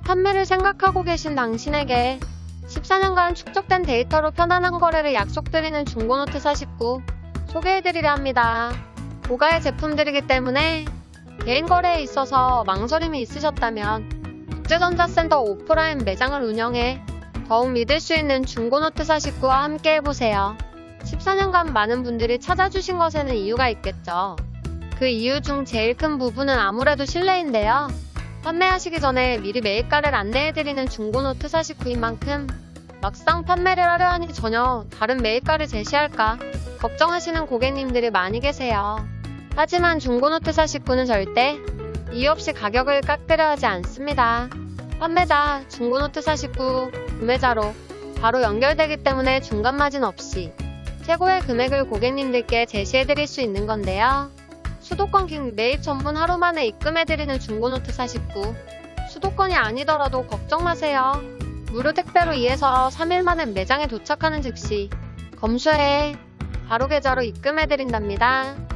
판매를 생각하고 계신 당신에게 14년간 축적된 데이터로 편안한 거래를 약속드리는 중고노트 49 소개해드리려 합니다. 고가의 제품들이기 때문에 개인 거래에 있어서 망설임이 있으셨다면 국제전자센터 오프라인 매장을 운영해 더욱 믿을 수 있는 중고노트 49와 함께 해보세요. 14년간 많은 분들이 찾아주신 것에는 이유가 있겠죠. 그 이유 중 제일 큰 부분은 아무래도 신뢰인데요. 판매하시기 전에 미리 매입가를 안내해드리는 중고노트 49인 만큼 막상 판매를 하려 하니 전혀 다른 매입가를 제시할까 걱정하시는 고객님들이 많이 계세요. 하지만 중고노트 49는 절대 이유 없이 가격을 깎으려 하지 않습니다. 판매자 중고노트 49 구매자로 바로 연결되기 때문에 중간 마진 없이 최고의 금액을 고객님들께 제시해드릴 수 있는 건데요. 수도권 킹 매입 전문 하루 만에 입금해드리는 중고노트 49 수도권이 아니더라도 걱정 마세요. 무료 택배로 2에서 3일 만에 매장에 도착하는 즉시 검수해 바로 계좌로 입금해드린답니다.